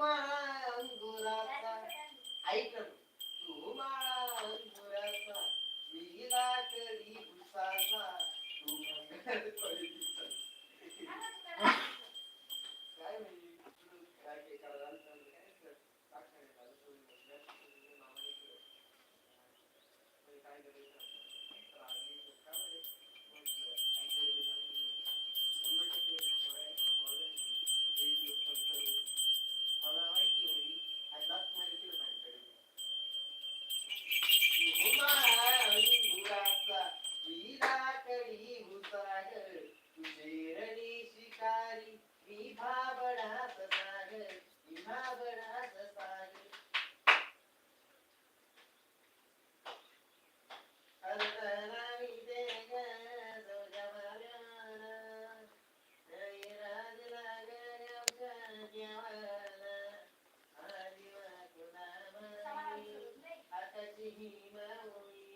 तू माझा अंगुराचा ऐक तू? माझा अंगुराचा मी लाकडी उसाचा तू काय म्हणजे काय करायला काय आलं तर म्हटलं, तुझं नावाने कर. म्हणजे काय करायचं? तर आधी तर काय म्हणे? म्हटलं, ऐकायला गेलं आणि शंभर टक्के थांबवाय- थांबवायला नाही. एक दिवस संसार होईल. मला माहिती होती आणि लास्ट माहिती होती माझ्याकडे. अंगुराचा विलाकडी भुसागर तुझे रणी शिकारी मी भाबडाच सागर मी भाबडाच सागर अरनामी दे ग तुझ्या भाव्याला जय राज लागल्या देवाला आदिवा कुणामाई आकाशी हिमावळी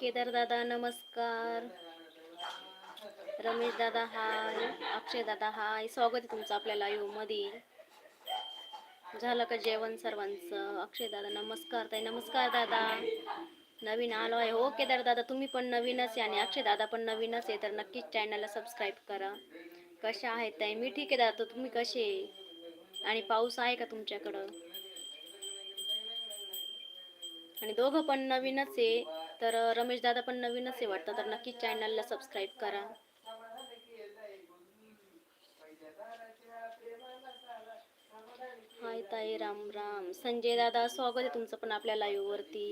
केदार दादा नमस्कार. रमेश दादा हाय अक्षय दादा हाय. स्वागत आहे तुमचं आपल्या लाईव्ह झालं का जेवण सर्वांचं? अक्षय दादा नमस्कार. ताई नमस्कार दादा. नवीन आलो आहे. हो केदार दादा तुम्ही पण नवीनच आहे आणि अक्षय दादा पण नवीनच आहे तर नक्कीच चॅनलला सबस्क्राईब करा. कशा आहेत ताई? मी ठीक आहे दादा. तुम्ही कसे? आहे? आणि पाऊस आहे का तुमच्याकडं? आणि दोघं पण नवीनच आहे. तर रमेश दादा पण नवीनच आहे वाटतं तर नक्कीच चॅनलला सबस्क्राईब करा. हाय ताई राम राम. संजय दादा स्वागत आहे तुमचं पण आपल्या लाईव्ह वरती.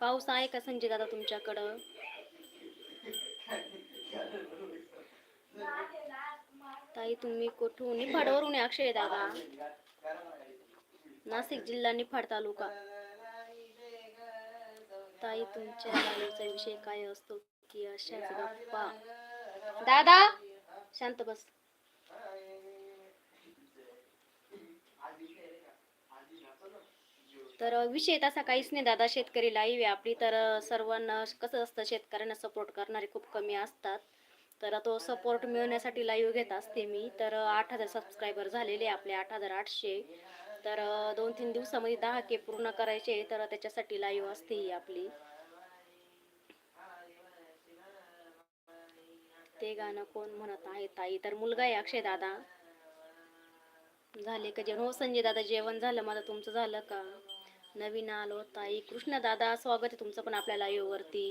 पाऊस आहे का संजय दादा तुमच्याकडं? ताई तुम्ही कुठून? निफाडवरून अक्षय दादा. नाशिक जिल्हा निफाड तालुका. ताई तुमच्या लाईव्हचा विषय काय असतो की अशाच गप्पा? दादा? शांत बस. तर विषय तसा काहीच नाही दादा. शेतकरी लाईव्ह आहे आपली. तर सर्वांना कसं असतं शेतकऱ्यांना सपोर्ट करणारे खूप कमी असतात. तर तो सपोर्ट मिळवण्यासाठी लाईव्ह घेत असते मी. तर आठ हजार सबस्क्रायबर झालेले आपले आठ हजार आठशे. तर दोन तीन दिवसामध्ये दहा के पूर्ण करायचे तर त्याच्यासाठी लाईव्ह असते ही आपली. ते गाणं कोण म्हणत आहे ताई? तर मुलगा आहे अक्षय दादा. झाले का जेवण? हो संजय दादा जेवण झालं. माझं तुमचं झालं का? नवीन आलो ताई. कृष्ण दादा स्वागत आहे तुमचं पण आपल्या लाईव्ह वरती.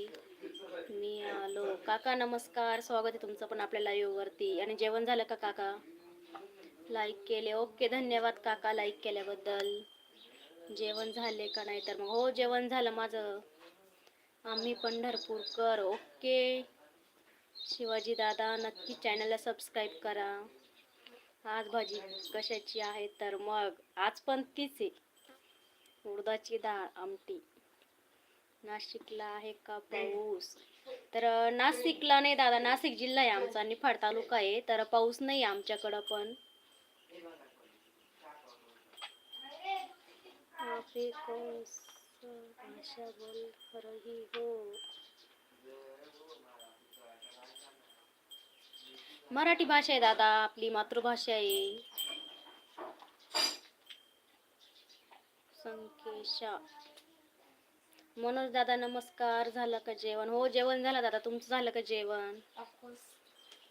मी आलो. काका नमस्कार. स्वागत आहे तुमचं पण आपल्या लाईव्ह वरती. आणि जेवण झालं का काका? लाईक केले. ओके धन्यवाद काका लाईक केल्याबद्दल. जेवण झाले का नाही तर मग. हो जेवण झालं माझं. आम्ही पंढरपूरकर ओके शिवाजी दादा नक्की चॅनलला सबस्क्राईब करा. आज भाजी कशाची आहे तर मग. आज पण तीच आहे. उडदाची डाळ आमटी. नाशिकला आहे का पाऊस? तर नाशिकला नाही दादा. नाशिक जिल्हा आहे आमचा. निफाड तालुका आहे. तर पाऊस नाही आहे आमच्याकडं पण. आपे कौन सा भाषा बोल रही हो. मराठी भाषा आहे दादा आपली मातृभाषा आहे. संकेशा. मनोज दादा नमस्कार. झालं का जेवण? हो जेवण झालं दादा. तुमचं झालं का जेवण?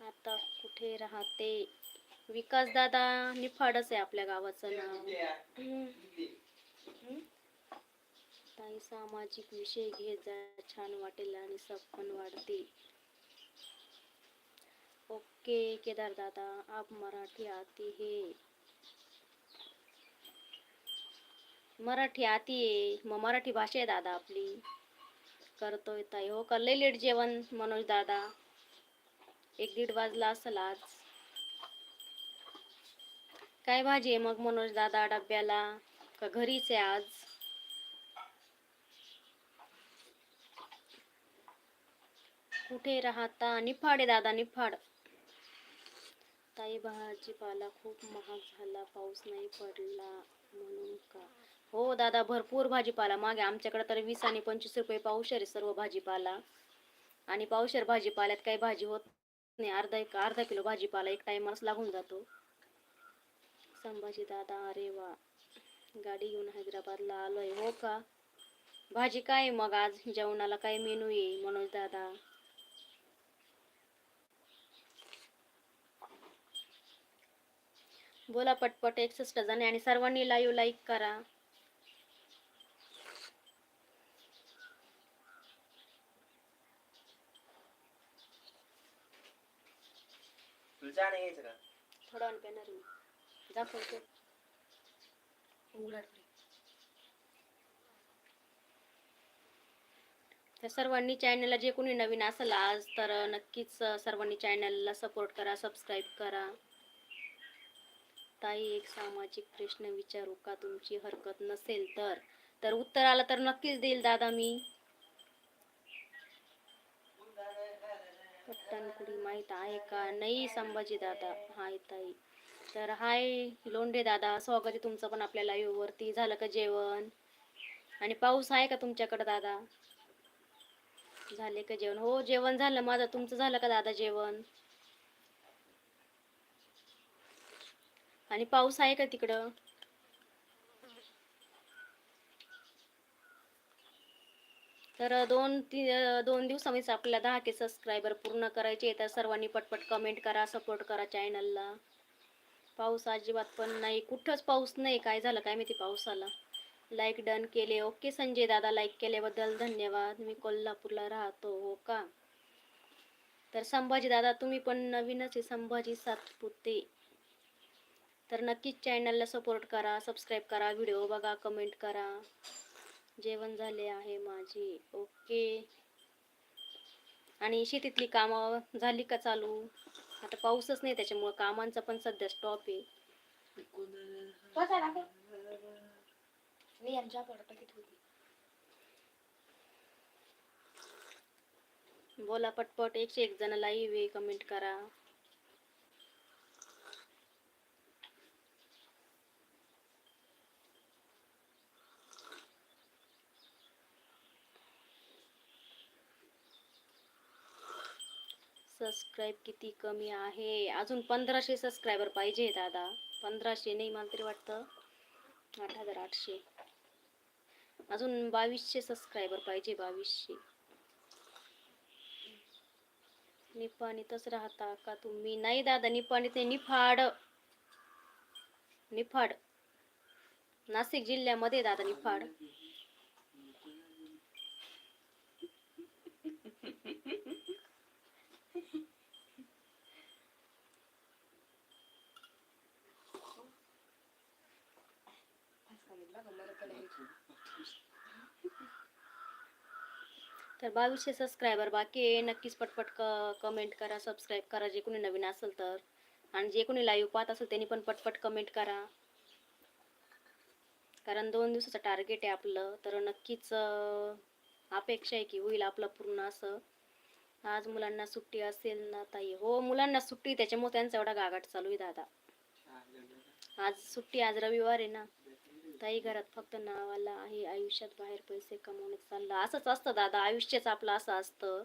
आता कुठे राहते? विकास दादा निफाडच आहे आपल्या गावाचं नाव. ताई सामाजिक विषय घेत जा छान वाटेल आणि सब पण वाढते ओके केदार दादा आप मराठी आती है. मराठी आती आहे मग मराठी भाषा आहे दादा आपली. करतोय ताई. हो का? लय लेट जेवण मनोज दादा. एक दीड वाजला असेल आज. काय भाजी आहे मग मनोज दादा डब्याला? का घरीच आहे आज? कुठे राहता? निफाड आहे दादा निफाड. ताई भाजीपाला खूप महाग झाला पाऊस नाही पडला म्हणून का? हो दादा भरपूर भाजीपाला मागे. आमच्याकडे तर वीस आणि पंचवीस रुपये पावशेर आहे सर्व भाजीपाला. आणि पावशेर भाजीपाल्यात काही भाजी होत नाही. अर्धा एक अर्धा किलो भाजीपाला एक टायमालाच लागून जातो. संभाजी दादा अरे वा. गाडी घेऊन हैदराबादला आलोय हो का? भाजी काय मग आज? जेवणाला काय मेनू आहे मनोज दादा? बोला पटपट एकसष्ट जण आणि सर्वांनी लाईव्ह लाईक करा. थोडा वेळ पेणार मी दाखवतो तर सर्वांनी चॅनलला जे कोणी नवीन असेल आज तर नक्कीच सर्वांनी चॅनलला सपोर्ट करा सबस्क्राईब करा. ताई एक सामाजिक प्रश्न विचारू का? तुमची हरकत नसेल तर. तर उत्तर आलं तर नक्कीच देईल दादा मी. पट्टणकुडी माहीत आहे का? नाही संभाजी दादा. हाय ताई. तर हाय लोंढे दादा स्वागत आहे तुमचं पण आपल्या live वरती. झालं का जेवण? आणि पाऊस आहे का तुमच्याकडे दादा? झाले का जेवण? हो जेवण झालं. माझं तुमचं झालं का दादा जेवण? आणि पाऊस आहे का तिकडं? तर दोन ती दोन दिवसांनीच आपल्याला दहा के सबस्क्रायबर पूर्ण करायचे तर सर्वांनी पटपट कमेंट करा सपोर्ट करा चॅनलला पाऊस अजिबात पण नाही. कुठंच पाऊस नाही. काय झालं काय माहिती पावसाला? लाईक डन केले. ओके संजय दादा लाईक केल्याबद्दल धन्यवाद. मी कोल्हापूरला राहतो हो का? तर संभाजी दादा तुम्ही पण नवीनच आहे. संभाजी सातपुते. तर नक्कीच चॅनलला सपोर्ट करा सबस्क्राईब करा व्हिडिओ बघा कमेंट करा. जेवण झाले आहे माझी. ओके आणि शेतीतली कामं झाली का चालू? आता पाऊसच नाही त्याच्यामुळं कामांचा पण सध्या स्टॉप आहे. मी यांच्या टाकीत होती. बोला पटपट एकशे एक जण लाईव्ह आहे कमेंट करा. सबस्क्राईब किती कमी आहे? अजून पंधराशे सबस्क्रायबर पाहिजे दादा. पंधराशे नाही मला तरी वाटतं आठ हजार आठशे. अजून बावीसशे सबस्क्रायबर पाहिजे बावीसशे. निपाणीतच राहता का तुम्ही? नाही दादा निपाणीत नाही निफाड. निफाड. नाशिक जिल्ह्यामध्ये दादा निफाड. तर बावीसशे सबस्क्रायबर बाकी आहे. नक्कीच पटपट क कमेंट करा सबस्क्राईब करा. जे कोणी नवीन असेल तर. आणि जे कोणी लाईव्ह पाहत असेल त्यांनी पण पटपट कमेंट करा. कारण दोन दिवसाचं टार्गेट आहे आपलं. तर नक्कीच अपेक्षा आहे की होईल आपलं पूर्ण असं. आज मुलांना सुट्टी असेल ना ताई. हो मुलांना सुट्टी त्याच्यामुळे त्यांचा एवढा गागाट चालू आहे दादा. आज सुट्टी आज रविवार आहे ना. ताई घरात फक्त नावाला आहे आयुष्यात बाहेर पैसे कमवण्यात चाललं. असंच असतं दादा आयुष्यच आपलं असं असतं.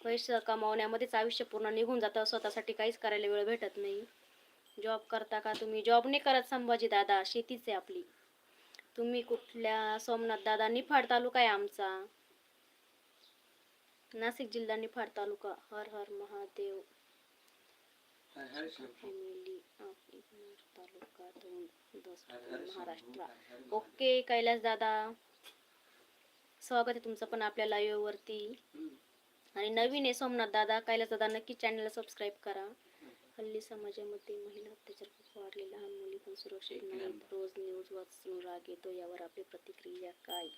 पैसे कमावण्यामध्येच आयुष्य पूर्ण निघून जातं स्वतःसाठी काहीच करायला वेळ भेटत नाही. जॉब करता का तुम्ही? जॉब नाही करत संभाजी दादा शेतीच आहे आपली. तुम्ही कुठल्या सोमनाथ दादा निफाड तालुका आहे आमचा. नाशिक जिल्हा निफाड तालुका हर हर महादेव. महाराष्ट्र. ओके कैलास दादा. स्वागत आहे तुमचं पण आपल्या लाईव्ह वरती. आणि नवीन आहे सोमनाथ दादा. कैलास दादा नक्की चॅनलला सबस्क्राईब करा. हल्ली समाजामध्ये महिला अत्याचार खूप वाढले लहान मुली पण सुरक्षित नाहीत. रोज न्यूज वाचून राग येतो. यावर आपली प्रतिक्रिया काय?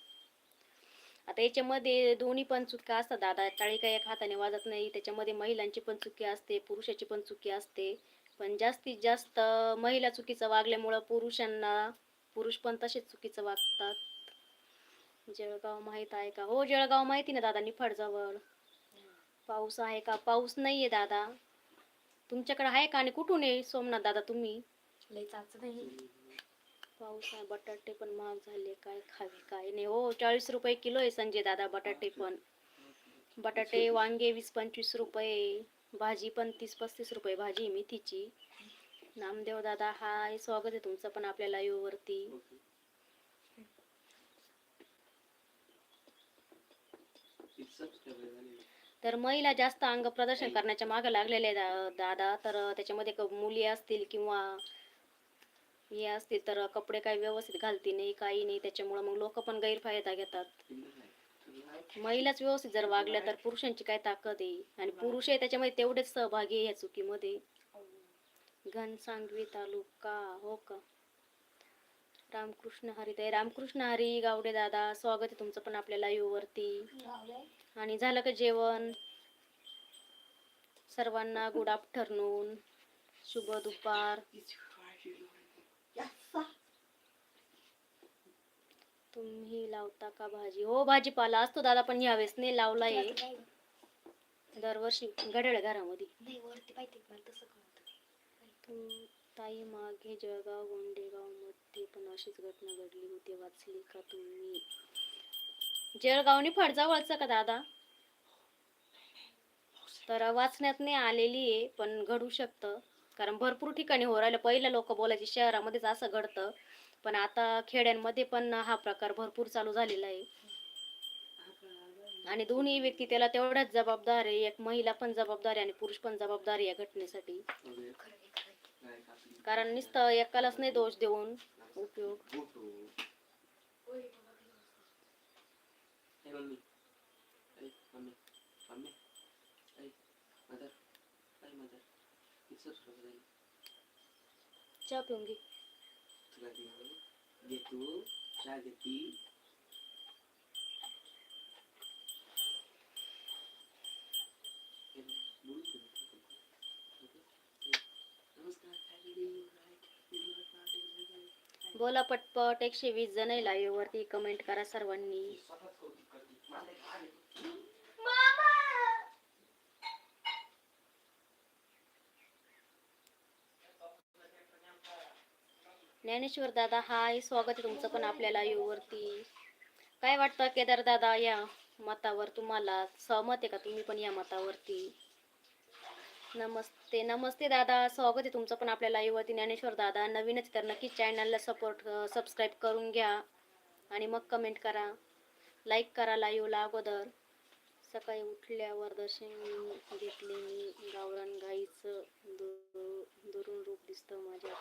आता याच्यामध्ये दोन्ही पण चुका असतात दादा. चाळी काही एक हाताने वाजत नाही त्याच्यामध्ये महिलांची पण चुकी असते पुरुषाची पण चुकी असते. पण जास्तीत जास्त महिला चुकीचं वागल्यामुळं पुरुषांना पुरुष पण तसेच चुकीचं वागतात. जळगाव माहीत आहे का? हो जळगाव माहिती ना दादा निफाडजवळ पाऊस आहे का? पाऊस नाहीये दादा. तुमच्याकडे आहे का? आणि कुठून आहे? सोमनाथ दादा तुम्ही? लय चाच नाही. पाऊस आहे बटाटे पण महाग झाले काय खावे काय नाही. हो चाळीस रुपये किलो आहे संजय दादा बटाटे पण. बटाटे वांगे वीस पंचवीस रुपये भाजी पण तीस पस्तीस रुपये भाजी मेथीची. नामदेव दादा हाय स्वागत आहे तुमचं पण आपल्या लाईव्ह वरती. तर महिला जास्त अंग प्रदर्शन करण्याच्या मागे लागलेल्या दादा. तर त्याच्यामध्ये मुली असतील किंवा हे असते तर कपडे काही व्यवस्थित घालती नाही काही नाही. त्याच्यामुळं मग लोक पण गैरफायदा घेतात. महिलाच व्यवस्थित जर वागल्या तर पुरुषांची काय ताकद आहे? आणि पुरुष आहे त्याच्यामध्ये तेवढेच सहभागी आहे ह्या चुकीमध्ये. घनसांगवी तालुका हो का? रामकृष्ण हरी ताई रामकृष्ण हरी गावडे दादा स्वागत आहे तुमचं पण आपल्या लाईव्ह वरती. आणि झालं का जेवण? सर्वांना गुड आफ्टरनून शुभ दुपार. तुम्ही लावता का भाजी? हो भाजीपाला असतो दादा पण यावेळेस नाही लावलाय दरवर्षी घड्याळ घरामध्ये. ताई मागे जळगाव गोंडेगावमध्ये पण अशीच घटना घडली होती वाचली का तुम्ही? जळगावनी फडजावळचं का दादा? तर वाचण्यात नाही आलेली आहे पण घडू शकतं. कारण भरपूर ठिकाणी हो राहिलं. पहिलं लोक बोलायचे शहरामध्येच असं घडतं. पण आता खेड्यांमध्ये पण हा प्रकार भरपूर चालू झालेला आहे. आणि दोन्ही व्यक्ती त्याला तेवढ्याच जबाबदार आहे. एक महिला पण जबाबदार आहे आणि पुरुष पण जबाबदार आहे या घटनेसाठी. कारण नुसतं एकालाच नाही दोष देऊन उपयोग. चहा पिऊन घे. बोला पटपट एकशे वीस जण लाईव्ह वरती कमेंट करा सर्वांनी स्वतःच कौतुक करते मला एक आले. ज्ञानेश्वर दादा हाय स्वागत आहे तुमचं पण आपल्याला यूवरती काय वाटतं केदार दादा या मतावर तुम्हाला सहमत आहे का? तुम्ही पण या मतावरती. नमस्ते नमस्ते दादा स्वागत आहे तुमचं पण आपल्या live ज्ञानेश्वर दादा नवीनच तर नक्कीच चॅनलला सपोर्ट सबस्क्राईब करून घ्या आणि मग कमेंट करा. लाईक करा लाईव्हला अगोदर. सकाळी उठल्यावर दर्शन घेतले मी. गावरान गाईचं दुरून रूप दिसतं माझ्या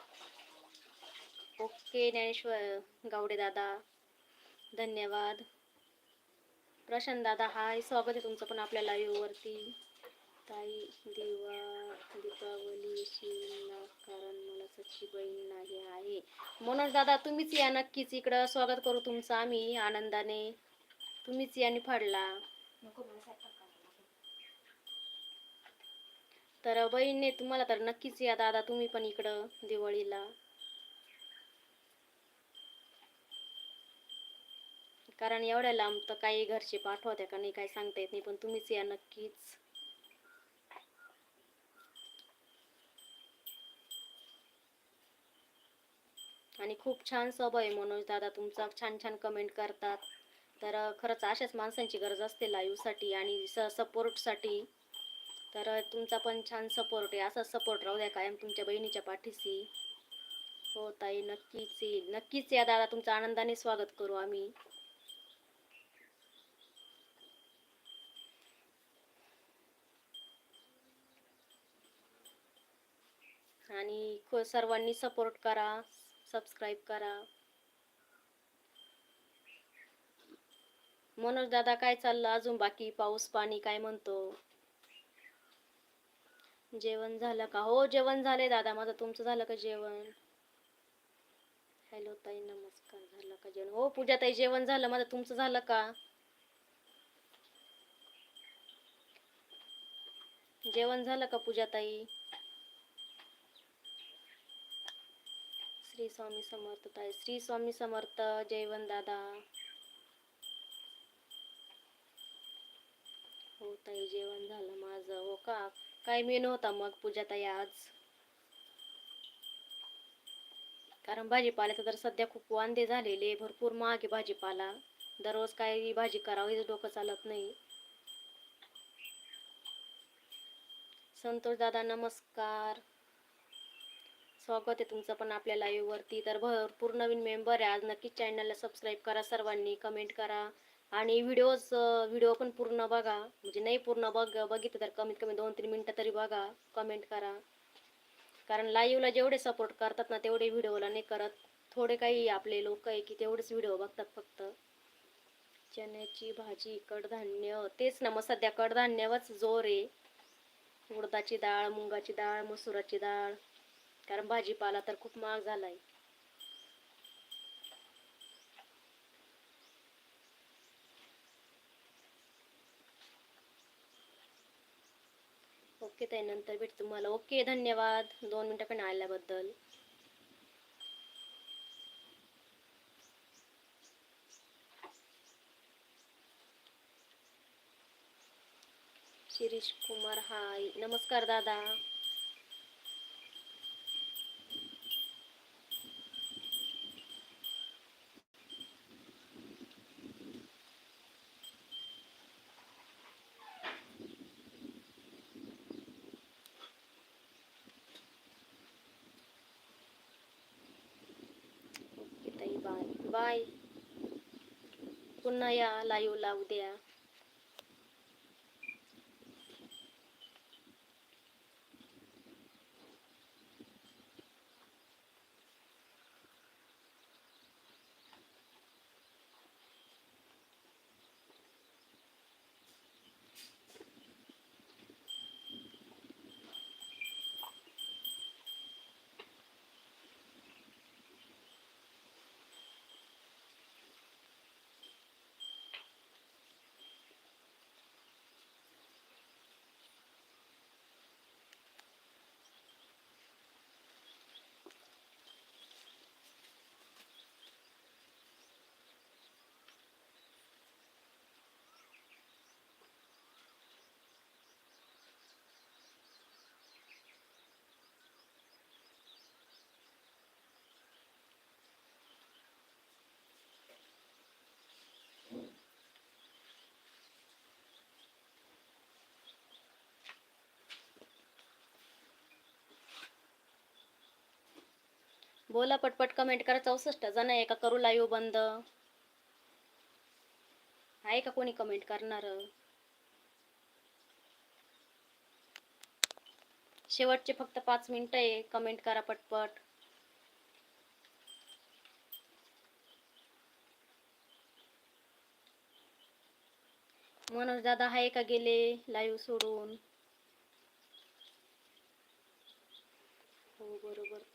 ओके ज्ञानेश्वर गावडे दादा धन्यवाद. प्रशांत दादा हाय स्वागत आहे तुमचं पण आपल्या live वरती. ताई दिवा दीपावली कारण मला सच्ची बहीण नाही आहे. मनोज दादा तुम्हीच या नक्कीच इकडं. स्वागत करू तुमचं आम्ही आनंदाने. तुम्हीच या लागेल. तर बहिणीने तुम्हाला तर नक्कीच या दादा तुम्ही पण इकडं दिवाळीला. कारण एवढ्या लांब तर काही घरचे पाठवत्या का नाही काही सांगता येत नाही पण तुम्हीच या नक्कीच. आणि खूप छान स्वभाव आहे मनोज दादा तुमचा छान छान कमेंट करतात. तर खरंच अशाच माणसांची गरज असते लाईव्हसाठी आणि स सपोर्टसाठी तर तुमचा पण छान सपोर्ट आहे असाच सपोर्ट राहू द्या कायम तुमच्या बहिणीच्या पाठीशी. हो ताई नक्कीच येईल. नक्कीच या दादा तुमचं आनंदाने स्वागत करू आम्ही. आणि ख- सर्वांनी सपोर्ट करा सबस्क्राईब करा. मनोज दादा काय चाललं? अजून बाकी पाऊस पाणी काय म्हणतो? जेवण झालं का? हो जेवण झालंय दादा. माझं तुमचं झालं का जेवण? हॅलो ताई नमस्कार. झालं का जेवण? हो पूजा ताई जेवण झालं. माझं तुमचं झालं का? जेवण झालं का पूजा ताई श्री स्वामी समर्थ ताई. श्री स्वामी समर्थ जयवन दादा. हो ताई जेवण झालं माझं. हो का? काय मेनू होता मग पूजा ताई आज? कारण भाजीपाल्याचं तर सध्या खूप वांदे झालेले भरपूर महाग भाजीपाला. दररोज काही भाजी करावी डोकं चालत नाही. संतोष दादा नमस्कार. स्वागत आहे तुमचं पण आपल्या लाईववरती तर भरपूर नवीन मेंबर आहे. आज नक्कीच चॅनलला सबस्क्राईब करा सर्वांनी कमेंट करा. आणि व्हिडिओज व्हिडिओ पण पूर्ण बघा. म्हणजे नाही पूर्ण बघ बघितलं तर कमीत कमी दोन तीन मिनटं तरी बघा. कमेंट करा. कारण लाईव्हला जेवढे सपोर्ट करतात ना तेवढे व्हिडिओला नाही करत. थोडे काही आपले लोक आहे की तेवढेच व्हिडिओ बघतात फक्त. चण्याची भाजी कडधान्य. तेच ना मग सध्या कडधान्यावरच जोर आहे. उडदाची डाळ मुंगाची डाळ मसुराची डाळ. कारण भाजीपाला तर खूप महाग झालाय. ओके ताई नंतर भेट तुम्हाला. ओके धन्यवाद. दोन मिनटं पण आल्याबद्दल. शिरीष कुमार हाय. नमस्कार दादा ओके ताई बाय बाय पुन्हा या लाईव्हला उद्या. बोला पटपट कमेंट करा. चौसष्ट जण आहे का? करू लाईव्ह बंद. आहे का कोणी कमेंट करणार? शेवटचे फक्त पाच मिनिटं आहे. कमेंट करा पटपट. मनोज दादा आहे का गेले? लाईव्ह सोडून हो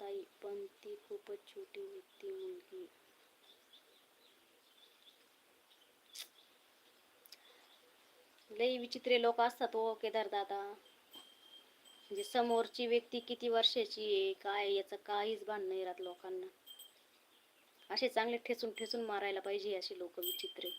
बरोबर ताई पण ती खूपच छोटी होती मुलगी. लई विचित्रे लोक असतात ओ केदार दादा. म्हणजे समोरची व्यक्ती किती वर्षाची आहे काय याचं काहीच भान नाही राहत लोकांना. असे चांगले ठेचून ठेचून मारायला पाहिजे असे लोक विचित्रे.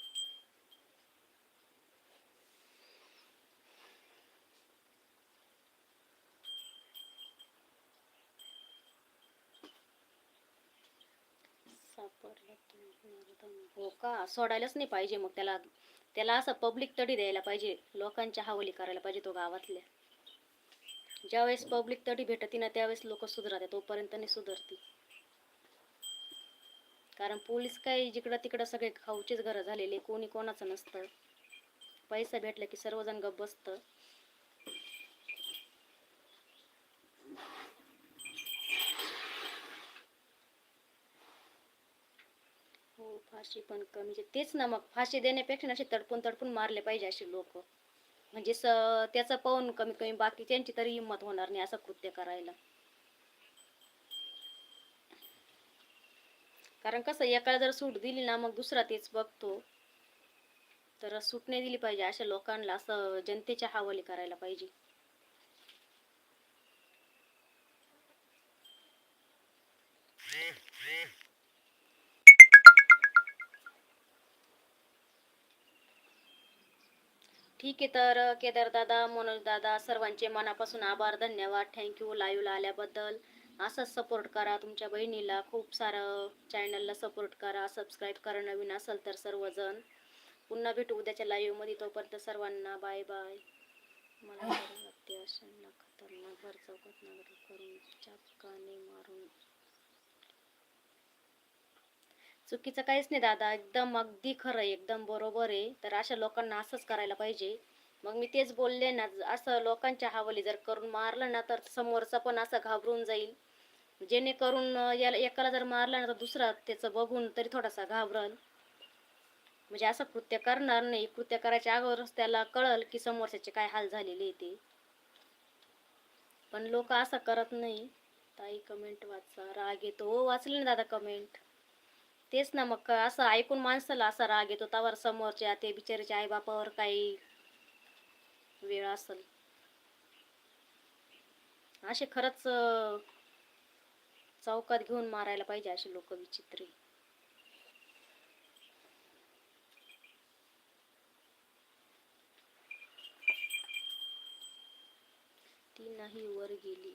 हो का? सोडायलाच नाही पाहिजे मग त्याला. त्याला असं पब्लिक तडी द्यायला पाहिजे. लोकांच्या हवाली करायला पाहिजे तो गावातल्या. ज्यावेळेस पब्लिक तडी भेटती ना त्यावेळेस लोक सुधरते तोपर्यंत नाही सुधरती. कारण पोलीस काय जिकडं तिकडं सगळे खाऊचेच घरं झालेले. कोणी कोणाचं नसतं. पैसा भेटला की सर्वजण गप्प बसतं. फाशी पण कमी म्हणजे तेच ना मग फाशी देण्यापेक्षा असे तडपून तडपून मारले पाहिजे असे लोक. म्हणजे स त्याचं पाहून कमीत कमी बाकी त्यांची तरी हिंमत होणार नाही असं कृत्य करायला. कारण कसं एकाला जर सूट दिली ना मग दुसरा तेच बघतो. तर सूट नाही दिली पाहिजे अशा लोकांना असं जनतेच्या हवाली करायला पाहिजे. ठीक आहे तर केदार दादा मनोज दादा सर्वांचे मनापासून आभार धन्यवाद. थँक्यू लाईव्हला आल्याबद्दल. असंच सपोर्ट करा तुमच्या बहिणीला. खूप सारं चॅनलला सपोर्ट करा. सबस्क्राईब करा नवीन असेल तर सर्वजण. पुन्हा भेटू उद्याच्या लाईव्हमध्ये तोपर्यंत सर्वांना बाय बाय मला अशांना खतरनाक भर चौकात नागरी करून चापकाने मारून चुकीचं काहीच नाही दादा एकदम अगदी खरं आहे एकदम बरोबर आहे. तर अशा लोकांना असंच करायला पाहिजे. मग मी तेच बोलले ना असं लोकांच्या हावली जर करून मारलं ना तर समोरचा पण असं घाबरून जाईल. जेणेकरून याला एकाला जर मारलं ना तर दुसरा त्याचं बघून तरी थोडासा घाबरल. म्हणजे असं कृत्य करणार नाही. कृत्य करायच्या अगोदरच त्याला कळल की समोरच्याचे काय हाल झालेले आहे ते. पण लोक असं करत नाही. ताई कमेंट वाचा. राग येतो. हो वाचले ना दादा कमेंट तेच ना मग असं ऐकून माणसाला असा राग येतो त्यावर समोरच्या ते बिचारीच्या आईबापावर काही वेळ असेल. असे खरंच चौकात घेऊन मारायला पाहिजे असे लोक विचित्र ती नाही वर गेली.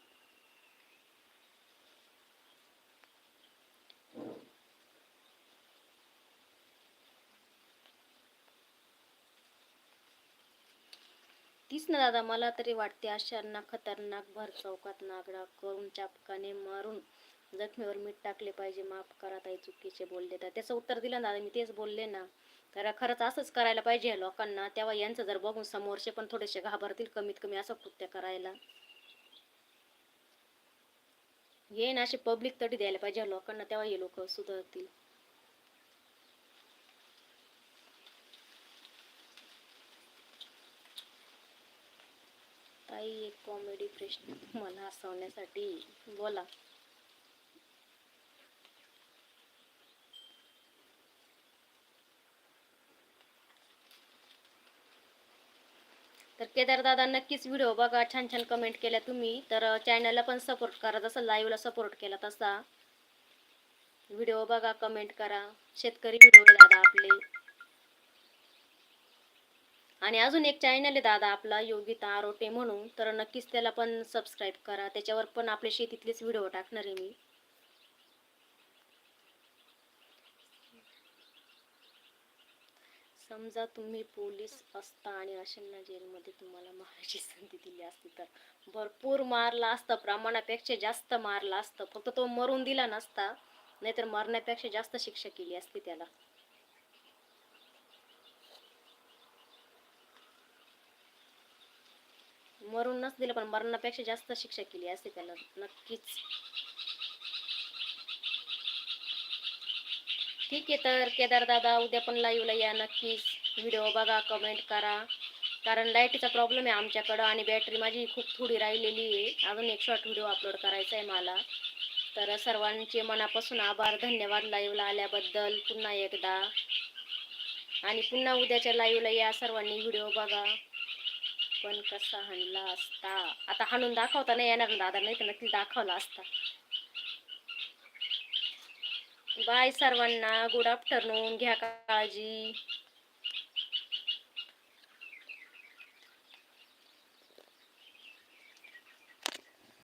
तीच ना दादा मला तरी वाटते अशांना खतरनाक भर चौकात नागडा करून चापकाने मारून जखमीवर मीठ टाकले पाहिजे. माफ करा ताई चुकीचे बोलले तर. त्याचं उत्तर दिलं ना दादा मी तेच बोलले ना. तर खरंच असंच करायला पाहिजे लोकांना. तेव्हा यांचं जर बघून समोरचे पण थोडेसे घाबरतील कमीत कमी असं कृत्य करायला. हे ना असे पब्लिक तरी द्यायला पाहिजे लोकांना. तेव्हा हे लोक सुधारतील. ताई एक कॉमेडी प्रश्न मला हसवण्यासाठी. बोला. तर केदार दादा नक्कीच व्हिडिओ बघा. छान छान कमेंट केल्या तुम्ही. तर चॅनलला पण सपोर्ट करा. जसं लाईव्हला सपोर्ट केला तसा. व्हिडिओ बघा कमेंट करा. शेतकरी व्हिडिओ दादा आपले. आणि अजून एक चॅनल आहे दादा आपला योगिता आरोटे म्हणून. तर नक्कीच त्याला पण सबस्क्राईब करा. त्याच्यावर पण आपले शेतीतलेच व्हिडिओ टाकणार आहे मी. समजा तुम्ही पोलीस असता आणि अशांना जेलमध्ये तुम्हाला मारायची संधी दिली असती तर भरपूर मारला असता प्रमाणापेक्षा जास्त मारला असतं. फक्त तो मरून दिला नसता नाहीतर मरण्यापेक्षा जास्त शिक्षा केली असती त्याला. मरून नस दिलं पण मरणापेक्षा जास्त शिक्षा केली असते त्याला नक्कीच. ठीक आहे तर केदार दादा उद्या पण लाईव्हला या नक्कीच. व्हिडिओ बघा कमेंट करा. कारण लाईटीचा प्रॉब्लेम आहे आमच्याकडं आणि बॅटरी माझी खूप थोडी राहिलेली आहे. अजून एक शॉर्ट व्हिडिओ अपलोड करायचा आहे मला. तर सर्वांचे मनापासून आभार धन्यवाद लाईव्हला आल्याबद्दल. पुन्हा एकदा. आणि पुन्हा उद्याच्या लाईव्हला या सर्वांनी व्हिडिओ बघा. पण कसा हाणला असता? आता हाणून दाखवता नाही येणार ना दादा नाही तर नक्की दाखवला असता. बाय सर्वांना गुड आफ्टरनून घ्या काळजी.